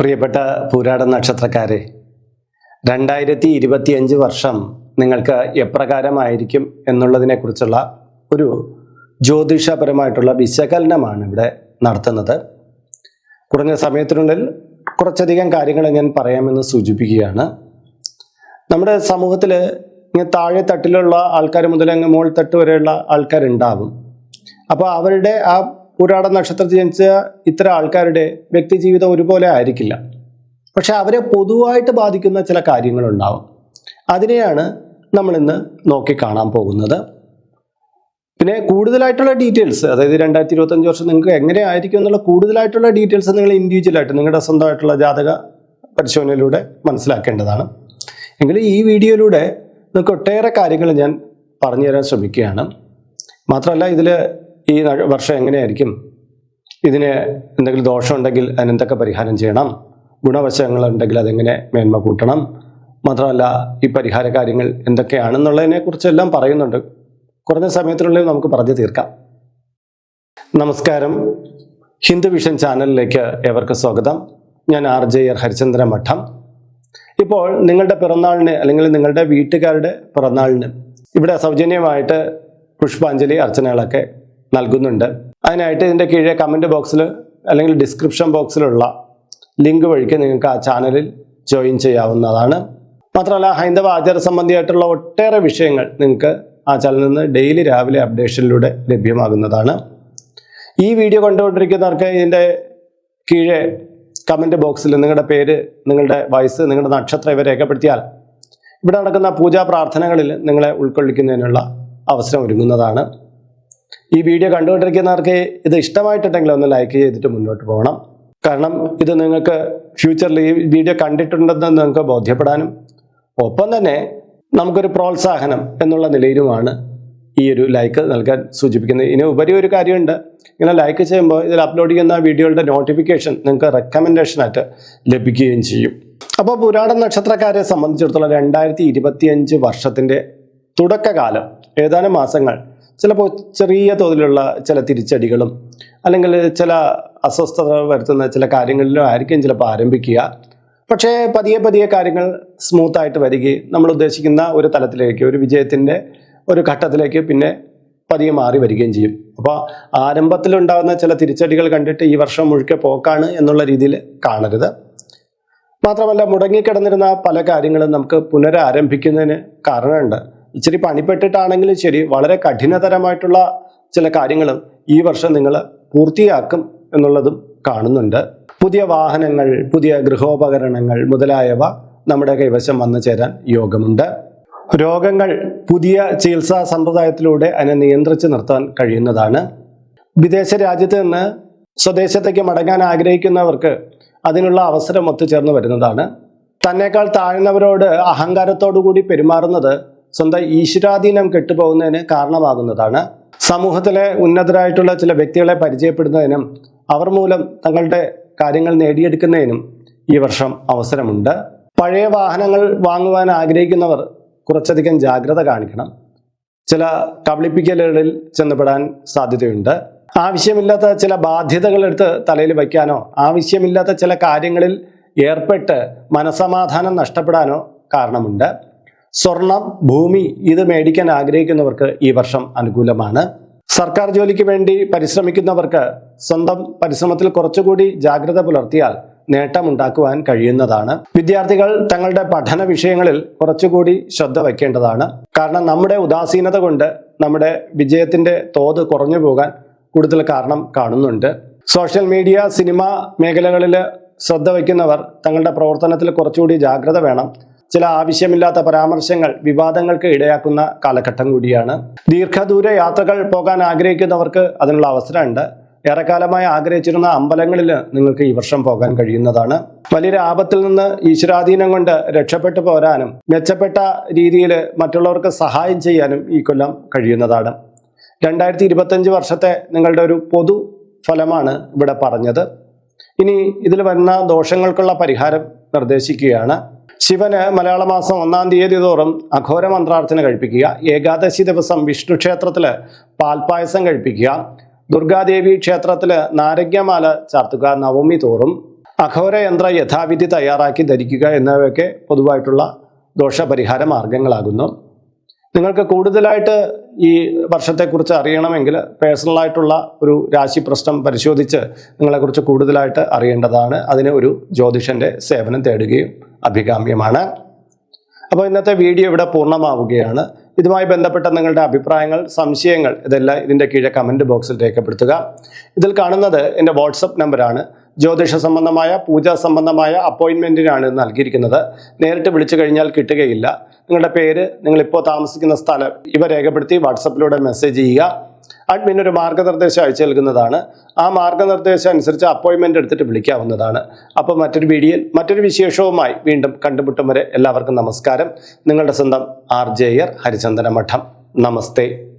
പ്രിയപ്പെട്ട പൂരാട നക്ഷത്രക്കാരെ രണ്ടായിരത്തി ഇരുപത്തിയഞ്ച് വർഷം നിങ്ങൾക്ക് എപ്രകാരമായിരിക്കും എന്നുള്ളതിനെക്കുറിച്ചുള്ള ഒരു ജ്യോതിഷപരമായിട്ടുള്ള വിശകലനമാണ് ഇവിടെ നടത്തുന്നത്. കുറഞ്ഞ സമയത്തിനുള്ളിൽ കുറച്ചധികം കാര്യങ്ങൾ ഞാൻ പറയാമെന്ന് സൂചിപ്പിക്കുകയാണ്. നമ്മുടെ സമൂഹത്തിൽ ഇങ്ങനെ താഴെ തട്ടിലുള്ള ആൾക്കാർ മുതൽ അങ്ങ് മോൾ തട്ട് വരെയുള്ള ആൾക്കാരുണ്ടാവും. അപ്പോൾ അവരുടെ ആ പുരാട നക്ഷത്രത്തിൽ ജനിച്ച ഇത്തരം ആൾക്കാരുടെ വ്യക്തി ജീവിതം ഒരുപോലെ ആയിരിക്കില്ല. പക്ഷെ അവരെ പൊതുവായിട്ട് ബാധിക്കുന്ന ചില കാര്യങ്ങളുണ്ടാവും. അതിനെയാണ് നമ്മൾ ഇന്ന് നോക്കി കാണാൻ പോകുന്നത്. പിന്നെ കൂടുതലായിട്ടുള്ള ഡീറ്റെയിൽസ് അതായത് രണ്ടായിരത്തി ഇരുപത്തഞ്ച് വർഷം നിങ്ങൾക്ക് എങ്ങനെ ആയിരിക്കും എന്നുള്ള കൂടുതലായിട്ടുള്ള ഡീറ്റെയിൽസ് നിങ്ങൾ ഇൻഡിവിജ്വലായിട്ട് നിങ്ങളുടെ സ്വന്തമായിട്ടുള്ള ജാതക പരിശോധനയിലൂടെ മനസ്സിലാക്കേണ്ടതാണ്. എങ്കിലും ഈ വീഡിയോയിലൂടെ നിങ്ങൾക്ക് ഒട്ടേറെ കാര്യങ്ങൾ ഞാൻ പറഞ്ഞു തരാൻ ശ്രമിക്കുകയാണ്. മാത്രമല്ല ഇതിൽ ഈ വർഷം എങ്ങനെയായിരിക്കും? ഇതിന് എന്തെങ്കിലും ദോഷമുണ്ടെങ്കിൽ അതിനെന്തൊക്കെ പരിഹാരം ചെയ്യണം? ഗുണവശങ്ങളുണ്ടെങ്കിൽ അതെങ്ങനെ മേന്മ കൂട്ടണം? മാത്രമല്ല ഈ പരിഹാര കാര്യങ്ങൾ എന്തൊക്കെയാണെന്നുള്ളതിനെ കുറിച്ചെല്ലാം പറയുന്നുണ്ട്. കുറഞ്ഞ സമയത്തിനുള്ളിൽ നമുക്ക് പറഞ്ഞു തീർക്കാം. നമസ്കാരം. ഹിന്ദു വിഷൻ ചാനലിലേക്ക് ഏവർക്ക് സ്വാഗതം. ഞാൻ ആർ ജെ ആർ ഹരിചന്ദ്ര മഠം. ഇപ്പോൾ നിങ്ങളുടെ പിറന്നാളിന് അല്ലെങ്കിൽ നിങ്ങളുടെ വീട്ടുകാരുടെ പിറന്നാളിന് ഇവിടെ സൗജന്യമായിട്ട് പുഷ്പാഞ്ജലി അർച്ചനകളൊക്കെ നൽകുന്നുണ്ട്. അതിനായിട്ട് ഇതിന്റെ കീഴെ കമന്റ് ബോക്സിൽ അല്ലെങ്കിൽ ഡിസ്ക്രിപ്ഷൻ ബോക്സിലുള്ള ലിങ്ക് വഴിക്ക് നിങ്ങൾക്ക് ആ ചാനലിൽ ജോയിൻ ചെയ്യാവുന്നതാണ്. മാത്രമല്ല ഹൈന്ദവ ആചാര സംബന്ധിയായിട്ടുള്ള ഒട്ടേറെ വിഷയങ്ങൾ നിങ്ങൾക്ക് ആ ചാനലിൽ നിന്ന് ഡെയിലി രാവിലെ അപ്ഡേഷനിലൂടെ ലഭ്യമാകുന്നതാണ്. ഈ വീഡിയോ കണ്ടുകൊണ്ടിരിക്കുന്നവർക്ക് ഇതിന്റെ കീഴെ കമന്റ് ബോക്സിൽ നിങ്ങളുടെ പേര് നിങ്ങളുടെ വയസ്സ് നിങ്ങളുടെ നക്ഷത്രം ഇവ രേഖപ്പെടുത്തിയാൽ ഇവിടെ നടക്കുന്ന പൂജാ പ്രാർത്ഥനകളിൽ നിങ്ങളെ ഉൾക്കൊള്ളിക്കുന്നതിനുള്ള അവസരം ഒരുങ്ങുന്നതാണ്. ഈ വീഡിയോ കണ്ടുകൊണ്ടിരിക്കുന്നവർക്ക് ഇത് ഇഷ്ടമായിട്ടുണ്ടെങ്കിൽ ഒന്ന് ലൈക്ക് ചെയ്തിട്ട് മുന്നോട്ട് പോകണം. കാരണം ഇത് നിങ്ങൾക്ക് ഫ്യൂച്ചറിൽ ഈ വീഡിയോ കണ്ടിട്ടുണ്ടെന്ന് നിങ്ങൾക്ക് ബോധ്യപ്പെടാനും ഒപ്പം തന്നെ നമുക്കൊരു പ്രോത്സാഹനം എന്നുള്ള നിലയിലുമാണ് ഈ ഒരു ലൈക്ക് നൽകാൻ സൂചിപ്പിക്കുന്നത്. ഇനി ഉപരി ഒരു കാര്യമുണ്ട്. ഇങ്ങനെ ലൈക്ക് ചെയ്യുമ്പോൾ ഇതിൽ അപ്ലോഡ് ചെയ്യുന്ന വീഡിയോയുടെ നോട്ടിഫിക്കേഷൻ നിങ്ങൾക്ക് റെക്കമെൻഡേഷനായിട്ട് ലഭിക്കുകയും ചെയ്യും. അപ്പോൾ പുരാണ നക്ഷത്രക്കാരെ സംബന്ധിച്ചിടത്തോളം രണ്ടായിരത്തി ഇരുപത്തിയഞ്ച് വർഷത്തിന്റെ തുടക്കകാലം ഏതാനും മാസങ്ങൾ ചിലപ്പോൾ ചെറിയ തോതിലുള്ള ചില തിരിച്ചടികളും അല്ലെങ്കിൽ ചില അസ്വസ്ഥത വരുത്തുന്ന ചില കാര്യങ്ങളിലും ആയിരിക്കും ചിലപ്പോൾ ആരംഭിക്കുക. പക്ഷേ പതിയെ പതിയെ കാര്യങ്ങൾ സ്മൂത്തായിട്ട് വരികയും നമ്മൾ ഉദ്ദേശിക്കുന്ന ഒരു തലത്തിലേക്ക് ഒരു വിജയത്തിന്റെ ഒരു ഘട്ടത്തിലേക്ക് പിന്നെ പതിയെ മാറി വരികയും ചെയ്യും. അപ്പോൾ ആരംഭത്തിലുണ്ടാകുന്ന ചില തിരിച്ചടികൾ കണ്ടിട്ട് ഈ വർഷം മുഴുക്കെ പോക്കാണ് എന്നുള്ള രീതിയിൽ കാണരുത്. മാത്രമല്ല മുടങ്ങിക്കിടന്നിരുന്ന പല കാര്യങ്ങളും നമുക്ക് പുനരാരംഭിക്കുന്നതിന് കാരണമുണ്ട്. ഇച്ചിരി പണിപ്പെട്ടിട്ടാണെങ്കിലും ശരി വളരെ കഠിനതരമായിട്ടുള്ള ചില കാര്യങ്ങളും ഈ വർഷം നിങ്ങൾ പൂർത്തിയാക്കും എന്നുള്ളതും കാണുന്നുണ്ട്. പുതിയ വാഹനങ്ങൾ പുതിയ ഗൃഹോപകരണങ്ങൾ മുതലായവ നമ്മുടെ കൈവശം വന്നു ചേരാൻ യോഗമുണ്ട്. രോഗങ്ങൾ പുതിയ ചികിത്സാ സമ്പ്രദായത്തിലൂടെ അതിനെ നിയന്ത്രിച്ച് നിർത്താൻ കഴിയുന്നതാണ്. വിദേശ രാജ്യത്ത് നിന്ന് സ്വദേശത്തേക്ക് മടങ്ങാൻ ആഗ്രഹിക്കുന്നവർക്ക് അതിനുള്ള അവസരം ഒത്തുചേർന്ന് വരുന്നതാണ്. തന്നെക്കാൾ താഴ്ന്നവരോട് അഹങ്കാരത്തോടു കൂടി പെരുമാറുന്നത് സ്വന്തം ഈശ്വരാധീനം കെട്ടുപോകുന്നതിന് കാരണമാകുന്നതാണ്. സമൂഹത്തിലെ ഉന്നതരായിട്ടുള്ള ചില വ്യക്തികളെ പരിചയപ്പെടുന്നതിനും അവർ മൂലം തങ്ങളുടെ കാര്യങ്ങൾ നേടിയെടുക്കുന്നതിനും ഈ വർഷം അവസരമുണ്ട്. പഴയ വാഹനങ്ങൾ വാങ്ങുവാൻ ആഗ്രഹിക്കുന്നവർ കുറച്ചധികം ജാഗ്രത കാണിക്കണം. ചില കബളിപ്പിക്കലുകളിൽ ചെന്നപ്പെടാൻ സാധ്യതയുണ്ട്. ആവശ്യമില്ലാത്ത ചില ബാധ്യതകൾ എടുത്ത് തലയിൽ വയ്ക്കാനോ ആവശ്യമില്ലാത്ത ചില കാര്യങ്ങളിൽ ഏർപ്പെട്ട് മനസമാധാനം നഷ്ടപ്പെടാനോ കാരണമുണ്ട്. സ്വർണം ഭൂമി ഇത് മേടിക്കാൻ ആഗ്രഹിക്കുന്നവർക്ക് ഈ വർഷം അനുകൂലമാണ്. സർക്കാർ ജോലിക്ക് വേണ്ടി പരിശ്രമിക്കുന്നവർക്ക് സ്വന്തം പരിശ്രമത്തിൽ കുറച്ചുകൂടി ജാഗ്രത പുലർത്തിയാൽ നേട്ടമുണ്ടാക്കുവാൻ കഴിയുന്നതാണ്. വിദ്യാർത്ഥികൾ തങ്ങളുടെ പഠന വിഷയങ്ങളിൽ കുറച്ചുകൂടി ശ്രദ്ധ വയ്ക്കേണ്ടതാണ്. കാരണം നമ്മുടെ ഉദാസീനത കൊണ്ട് നമ്മുടെ വിജയത്തിന്റെ തോത് കുറഞ്ഞു പോകാൻ കൂടുതൽ കാരണം കാണുന്നുണ്ട്. സോഷ്യൽ മീഡിയ സിനിമ മേഖലകളിൽ ശ്രദ്ധ വയ്ക്കുന്നവർ തങ്ങളുടെ പ്രവർത്തനത്തിൽ കുറച്ചുകൂടി ജാഗ്രത വേണം. ചില ആവശ്യമില്ലാത്ത പരാമർശങ്ങൾ വിവാദങ്ങൾക്ക് ഇടയാക്കുന്ന കാലഘട്ടം കൂടിയാണ്. ദീർഘദൂര യാത്രകൾ പോകാൻ ആഗ്രഹിക്കുന്നവർക്ക് അതിനുള്ള അവസരമുണ്ട്. ഏറെക്കാലമായി ആഗ്രഹിച്ചിരുന്ന അമ്പലങ്ങളിൽ നിങ്ങൾക്ക് ഈ വർഷം പോകാൻ കഴിയുന്നതാണ്. വലിയ ആപത്തിൽ നിന്ന് ഈശ്വരാധീനം കൊണ്ട് രക്ഷപ്പെട്ടു പോരാനും മെച്ചപ്പെട്ട രീതിയിൽ മറ്റുള്ളവർക്ക് സഹായം ചെയ്യാനും ഈ കൊല്ലം കഴിയുന്നതാണ്. രണ്ടായിരത്തി ഇരുപത്തഞ്ച് വർഷത്തെ നിങ്ങളുടെ ഒരു പൊതു ഫലമാണ് ഇവിടെ പറഞ്ഞത്. ഇനി ഇതിൽ വരുന്ന ദോഷങ്ങൾക്കുള്ള പരിഹാരം നിർദ്ദേശിക്കുകയാണ്. ശിവന് മലയാള മാസം ഒന്നാം തീയതി തോറും അഘോര മന്ത്രാർച്ചന കഴിപ്പിക്കുക. ഏകാദശി ദിവസം വിഷ്ണു ക്ഷേത്രത്തിൽ പാൽപ്പായസം കഴിപ്പിക്കുക. ദുർഗാദേവി ക്ഷേത്രത്തിൽ നാരങ്ങമാല ചാർത്തുക നവമി തോറും. അഘോര യന്ത്ര യഥാവിധി തയ്യാറാക്കി ധരിക്കുക എന്നിവയൊക്കെ പൊതുവായിട്ടുള്ള ദോഷപരിഹാര മാർഗങ്ങളാകുന്നു. നിങ്ങൾക്ക് കൂടുതലായിട്ട് ഈ വർഷത്തെക്കുറിച്ച് അറിയണമെങ്കിൽ പേഴ്സണലായിട്ടുള്ള ഒരു രാശി പ്രശ്നം പരിശോധിച്ച് നിങ്ങളെക്കുറിച്ച് കൂടുതലായിട്ട് അറിയേണ്ടതാണ്. അതിന് ഒരു ജ്യോതിഷന്റെ സേവനം തേടുകയും അഭികാമ്യമാണ്. അപ്പോൾ ഇന്നത്തെ വീഡിയോ ഇവിടെ പൂർണമാവുകയാണ്. ഇതുമായി ബന്ധപ്പെട്ട നിങ്ങളുടെ അഭിപ്രായങ്ങൾ സംശയങ്ങൾ ഇതെല്ലാം ഇതിന്റെ കീഴെ കമന്റ് ബോക്സിൽ രേഖപ്പെടുത്തുക. ഇതിൽ കാണുന്നത് എന്റെ വാട്സപ്പ് നമ്പറാണ്. ജ്യോതിഷ സംബന്ധമായ പൂജാ സംബന്ധമായ അപ്പോയിൻമെന്റിനാണ് നൽകിയിരിക്കുന്നത്. നേരിട്ട് വിളിച്ചു കഴിഞ്ഞാൽ കിട്ടുകയില്ല. നിങ്ങളുടെ പേര് നിങ്ങളിപ്പോൾ താമസിക്കുന്ന സ്ഥലം ഇവ രേഖപ്പെടുത്തി വാട്സപ്പിലൂടെ മെസ്സേജ് ചെയ്യുക. അഡ്മിൻ ഒരു മാർഗനിർദ്ദേശം അയച്ചു നൽകുന്നതാണ്. ആ മാർഗനിർദ്ദേശം അനുസരിച്ച് അപ്പോയിൻമെന്റ് എടുത്തിട്ട് വിളിക്കാവുന്നതാണ്. അപ്പോൾ മറ്റൊരു വീഡിയോയിൽ മറ്റൊരു വിശേഷവുമായി വീണ്ടും കണ്ടുമുട്ടും വരെ എല്ലാവർക്കും നമസ്കാരം. നിങ്ങളുടെ സ്വന്തം ആർ ജെ ഹരിചന്ദന മഠം നമസ്തേ.